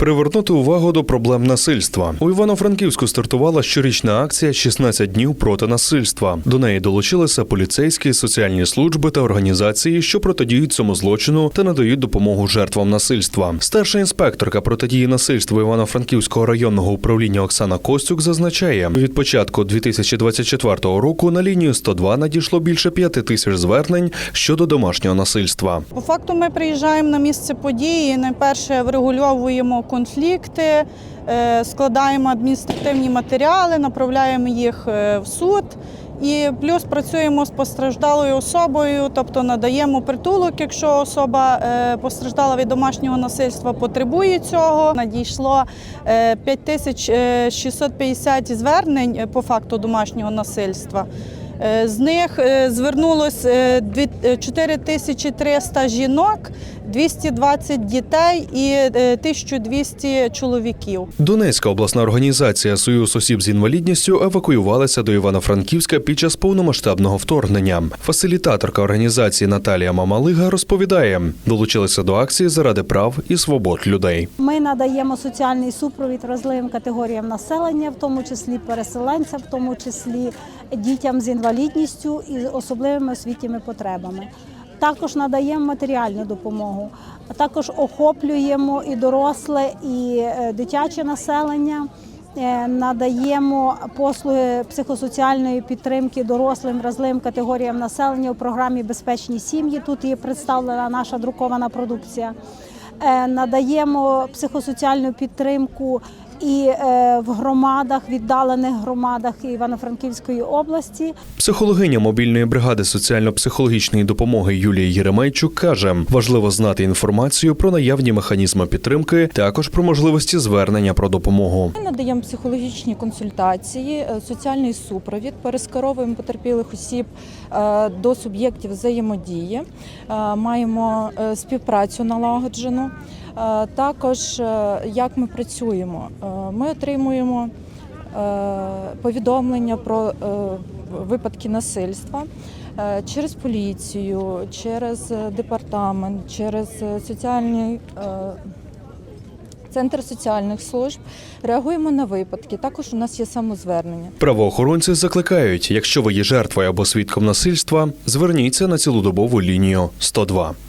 Привернути увагу до проблем насильства у Івано-Франківську стартувала щорічна акція «16 днів проти насильства. До неї долучилися поліцейські, соціальні служби та організації, що протидіють цьому злочину та надають допомогу жертвам насильства. Старша інспекторка протидії насильству Івано-Франківського районного управління Оксана Костюк зазначає, від початку 2024 року на лінію 102 надійшло більше п'яти тисяч звернень щодо домашнього насильства. По факту ми приїжджаємо на місце події. Найперше врегульовуємо конфлікти, е, складаємо адміністративні матеріали, направляємо їх е, в суд. І плюс працюємо з постраждалою особою, тобто надаємо притулок, якщо особа е, постраждала від домашнього насильства, потребує цього. Надійшло е, 5650 звернень по факту домашнього насильства. Е, З них е, звернулось е, дві- е, 4300 жінок, 220 дітей і е, 1200 чоловіків. Донецька обласна організація Союз осіб з інвалідністю евакуювалася до Івано-Франківська під час повномасштабного вторгнення. Фасилітаторка організації Наталія Мамалига розповідає, долучилися до акції заради прав і свобод людей. Ми надаємо соціальний супровід вразливим категоріям населення, в тому числі переселенцям, в тому числі дітям з інвалідністю і з особливими освітніми потребами. Також надаємо матеріальну допомогу, а також охоплюємо і доросле, і е, дитяче населення. Е, Надаємо послуги психосоціальної підтримки дорослим вразливим категоріям населення у програмі Безпечні сім'ї. Тут є представлена наша друкована продукція. Е, Надаємо психосоціальну підтримку і е, в громадах, віддалених громадах Івано-Франківської області. Психологиня мобільної бригади соціально-психологічної допомоги Юлія Єремейчук каже, важливо знати інформацію про наявні механізми підтримки, також про можливості звернення про допомогу. Ми надаємо психологічні консультації, е, соціальний супровід, перескеровуємо потерпілих осіб е, до суб'єктів взаємодії, маємо співпрацю налагоджену. Також як ми працюємо, ми отримуємо е, повідомлення про е, випадки насильства. е, Через поліцію, через е, департамент, через е, соціальний е, Центр соціальних служб реагуємо на випадки. Також у нас є самозвернення. Правоохоронці закликають, якщо ви є жертвою або свідком насильства, зверніться на цілодобову лінію 102.